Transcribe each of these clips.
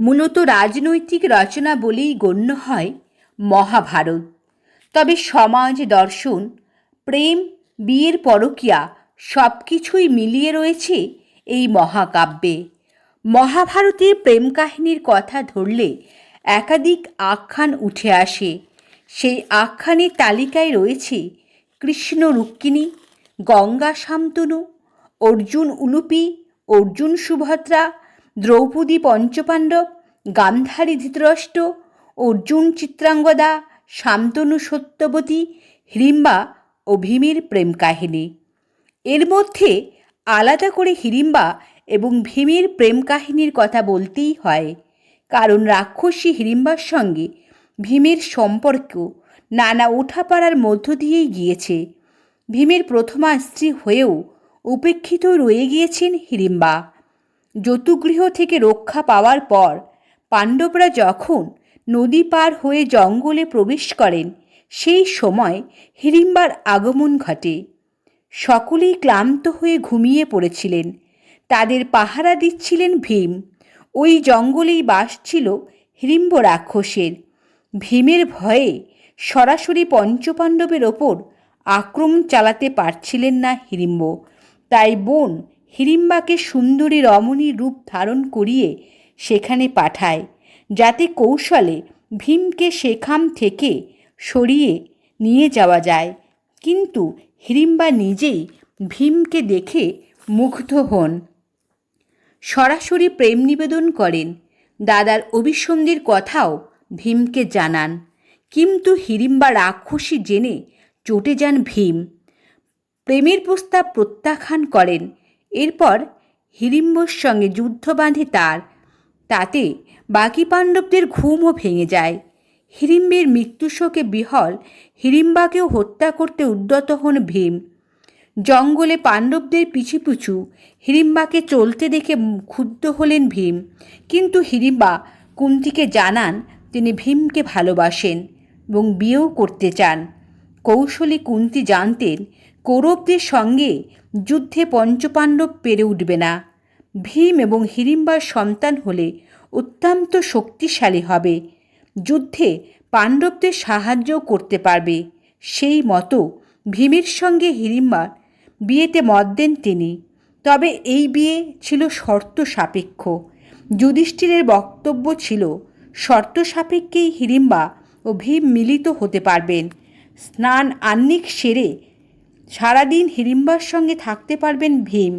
মূলত রাজনৈতিক রচনা বলেই গণ্য হয় মহাভারত। তবে সমাজ, দর্শন, প্রেম, বিয়ের পরকীয়া সব কিছুই মিলিয়ে রয়েছে এই মহাকাব্যে। মহাভারতের প্রেম কাহিনীর কথা ধরলে একাধিক আখ্যান উঠে আসে। সেই আখ্যানের তালিকায় রয়েছে কৃষ্ণ রুক্মিণী, গঙ্গা শান্তনু অর্জুন উলুপি, অর্জুন সুভদ্রা দ্রৌপদী পঞ্চপাণ্ডব, গান্ধারী ধৃতরাষ্ট্র, অর্জুন চিত্রাঙ্গদা, শান্তনু সত্যবতী হিড়িম্বা ও ভীমের প্রেম কাহিনী। এর মধ্যে আলাদা করে হিড়িম্বা এবং ভীমের প্রেম কাহিনীর কথা বলতেই হয়, কারণ রাক্ষসী হিড়িম্বার সঙ্গে ভীমের সম্পর্ক নানা ওঠাপাড়ার মধ্য দিয়েই গিয়েছে। ভীমের প্রথমা স্ত্রী হয়েও উপেক্ষিত রয়ে গিয়েছেন হিড়িম্বা যতুগৃহ থেকে রক্ষা পাওয়ার পর পাণ্ডবরা যখন নদী পার হয়ে জঙ্গলে প্রবেশ করেন, সেই সময় হিড়িম্বার আগমন ঘটে। সকলেই ক্লান্ত হয়ে ঘুমিয়ে পড়েছিলেন। তাদের পাহারা দিচ্ছিলেন ভীম। ওই জঙ্গলেই বাস ছিল হিড়িম্ব রাক্ষসের। ভীমের ভয়ে সরাসরি পঞ্চপাণ্ডবের ওপর আক্রমণ চালাতে পারছিলেন না হিড়িম্ব তাই বোন হিড়িম্বাকে সুন্দরী রমণীর রূপ ধারণ করিয়ে সেখানে পাঠায়, যাতে কৌশলে ভীমকে সেখান থেকে সরিয়ে নিয়ে যাওয়া যায়। কিন্তু হিড়িম্বা নিজেই ভীমকে দেখে মুগ্ধ হন। সরাসরি প্রেম নিবেদন করেন। দাদার অভিসন্ধির কথাও ভীমকে জানান। কিন্তু হিড়িম্বা রাক্ষসী জেনে চটে যান ভীম। প্রেমের প্রস্তাব প্রত্যাখ্যান করেন এরপর হিড়িম্বর সঙ্গে যুদ্ধ বাঁধে তার। তাতে বাকি পাণ্ডবদের ঘুমও ভেঙে যায়। হিড়িম্বের মৃত্যুশোকে বিহল হিড়িম্বাকেও হত্যা করতে উদ্যত হন ভীম। জঙ্গলে পাণ্ডবদের পিছু পিছু হিড়িম্বাকে চলতে দেখে ক্ষুব্ধ হলেন ভীম। কিন্তু হিড়িম্বা কুন্তিকে জানান তিনি ভীমকে ভালোবাসেন এবং বিয়েও করতে চান। কৌশলী কুন্তি জানতেন কৌরবদের সঙ্গে যুদ্ধে পঞ্চপাণ্ডব পেরে উঠবে না। ভীম এবং হিড়িম্বার সন্তান হলে অত্যন্ত শক্তিশালী হবে। যুদ্ধে পাণ্ডবদের সাহায্যও করতে পারবে। সেই মতো ভীমের সঙ্গে হিড়িম্বার বিয়েতে মত দেন তিনি। তবে এই বিয়ে ছিল শর্ত সাপেক্ষ। যুধিষ্ঠিরের বক্তব্য ছিল, শর্ত সাপেক্ষেই হিড়িম্বা ও ভীম মিলিত হতে পারবেন। স্নান আহ্নিক সেরে সারাদিন হিড়িম্বার সঙ্গে থাকতে পারবেন ভীম।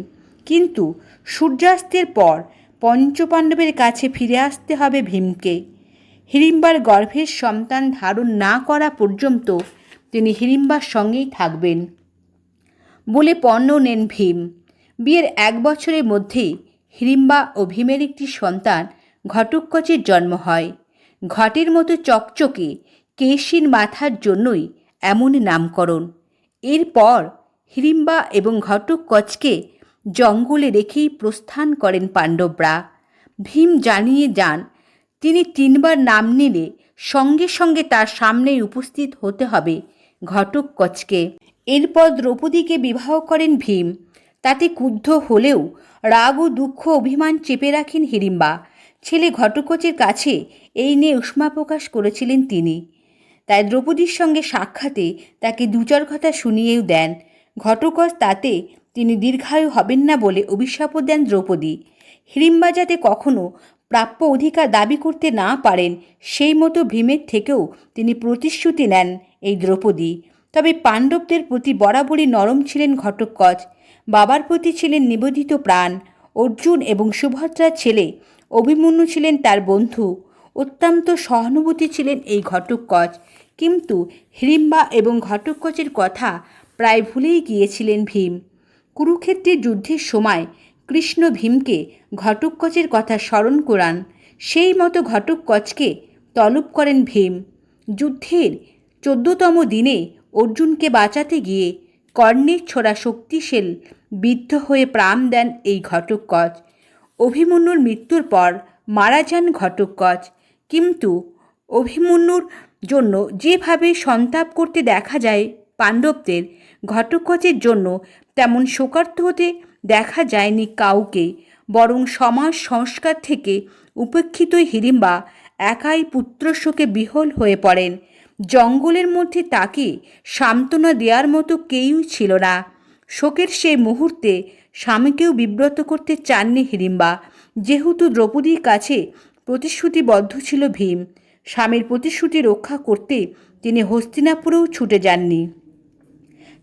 কিন্তু সূর্যাস্তের পর পঞ্চপাণ্ডবের কাছে ফিরে আসতে হবে ভীমকে। হিড়িম্বার গর্ভের সন্তান ধারণ না করা পর্যন্ত তিনি হিড়িম্বার সঙ্গেই থাকবেন বলে পণ্য নেন ভীম। বিয়ের এক বছরের মধ্যেই হিড়িম্বা ও ভীমের একটি সন্তান ঘটকচের জন্ম হয়। ঘটের মতো চকচকে কেশির মাথার জন্যই এমন নামকরণ। এরপর হিড়িম্বা এবং ঘটকচকে জঙ্গলে রেখেই প্রস্থান করেন পাণ্ডবরা। ভীম জানিয়ে যান, তিনি তিনবার নাম নিলে সঙ্গে সঙ্গে তার সামনেই উপস্থিত হতে হবে ঘটকচকে এরপর দ্রৌপদীকে বিবাহ করেন ভীম। তাতে ক্রুদ্ধ হলেও রাগ ও দুঃখ অভিমান চেপে রাখেন হিড়িম্বা ছেলে ঘটকচের কাছে এই নিয়ে উষ্মা প্রকাশ করেছিলেন তিনি। তাই দ্রৌপদীর সঙ্গে সাক্ষাতে তাকে দুচার কথা শুনিয়েও দেন। ঘটকচ তাতে তিনি দীর্ঘায়ু হবেন না বলে অভিশাপও দেন দ্রৌপদী। হিড়িম্বা যাতে কখনো প্রাপ্য অধিকার দাবি করতে না পারেন সেই মতো ভীমের থেকেও তিনি প্রতিশ্রুতি নেন এই দ্রৌপদী। তবে পাণ্ডবদের প্রতি বরাবরই নরম ছিলেন ঘটকচ বাবার প্রতি ছিলেন নিবেদিত প্রাণ। অর্জুন এবং সুভদ্রার ছেলে অভিমন্যু ছিলেন তার বন্ধু। অত্যন্ত সহানুভূতি ছিলেন এই ঘটকচ কিন্তু হিড়িম্বা এবং ঘটকচের কথা প্রায় ভুলেই গিয়েছিলেন ভীম। কুরুক্ষেত্রের যুদ্ধের সময় কৃষ্ণ ভীমকে ঘটকচের কথা স্মরণ করান, সেই মতো ঘটকচকে তলব করেন ভীম। যুদ্ধের চোদ্দতম দিনে অর্জুনকে বাঁচাতে গিয়ে কর্ণের ছোড়া শক্তিশীল বিদ্ধ হয়ে প্রাণ দেন এই ঘটকচ অভিমন্যুর মৃত্যুর পর মারা যান ঘটকচ কিন্তু অভিমন্যুর জন্য যেভাবে সন্তাপ করতে দেখা যায় পাণ্ডবদের, ঘটকচের জন্য তেমন শোকার্ত হতে দেখা যায়নি কাউকে, বরং সমাজ সংস্কার থেকে উপেক্ষিত হিড়িম্বা একাই পুত্রশোকে বিহল হয়ে পড়েন। জঙ্গলের মধ্যে তাকে সান্ত্বনা দেওয়ার মতো কেউই ছিল না। শোকের সেই মুহূর্তে স্বামীকেও বিব্রত করতে চাননি হিড়িম্বা যেহেতু দ্রৌপদীর কাছে প্রতিশ্রুতিবদ্ধ ছিল ভীম। স্বামীর প্রতিশ্রুতি রক্ষা করতে তিনি হস্তিনাপুরেও ছুটে যাননি।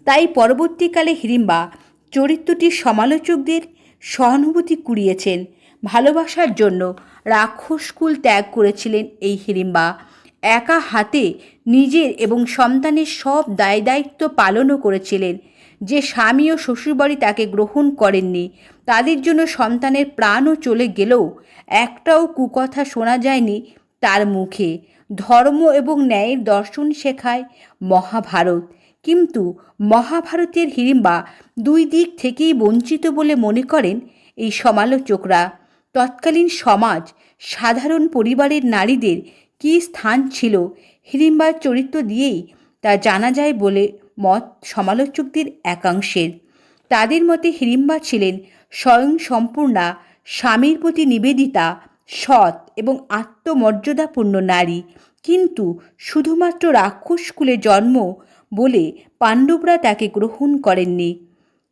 তাই পরবর্তীকালে হিড়িম্বা চরিত্রটির সমালোচকদের সহানুভূতি কুড়িয়েছেন। ভালোবাসার জন্য রাক্ষসকুল ত্যাগ করেছিলেন এই হিড়িম্বা একা হাতে নিজের এবং সন্তানের সব দায় দায়িত্ব পালনও করেছিলেন। যে স্বামী ও শ্বশুরবাড়ি তাকে গ্রহণ করেননি, তাদের জন্য সন্তানের প্রাণও চলে গেলেও একটাও কুকথা শোনা যায়নি তার মুখে। ধর্ম এবং ন্যায়ের দর্শন শেখায় মহাভারত। কিন্তু মহাভারতের হিড়িম্বা দুই দিক থেকেই বঞ্চিত বলে মনে করেন এই সমালোচকরা। তৎকালীন সমাজ, সাধারণ পরিবারের নারীদের কী স্থান ছিল হিড়িম্বার চরিত্র দিয়েই তা জানা যায় বলে মত সমালোচকদের একাংশের। তাদের মতে হিড়িম্বা ছিলেন স্বয়ং সম্পূর্ণা স্বামীর প্রতি নিবেদিতা, সৎ এবং আত্মমর্যাদাপূর্ণ নারী। কিন্তু শুধুমাত্র রাক্ষস কুলে জন্ম বলে পাণ্ডবরা তাকে গ্রহণ করেননি।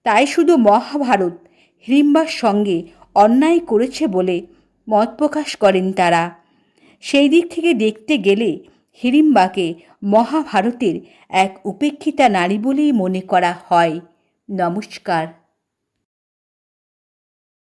তাই শুধু মহাভারত হিড়িম্বার সঙ্গে অন্যায় করেছে বলে মত প্রকাশ করেন তারা। সেই দিক থেকে দেখতে গেলে হিড়িম্বাকে মহাভারতের এক উপেক্ষিতা নারী বলেই মনে করা হয়। নমস্কার।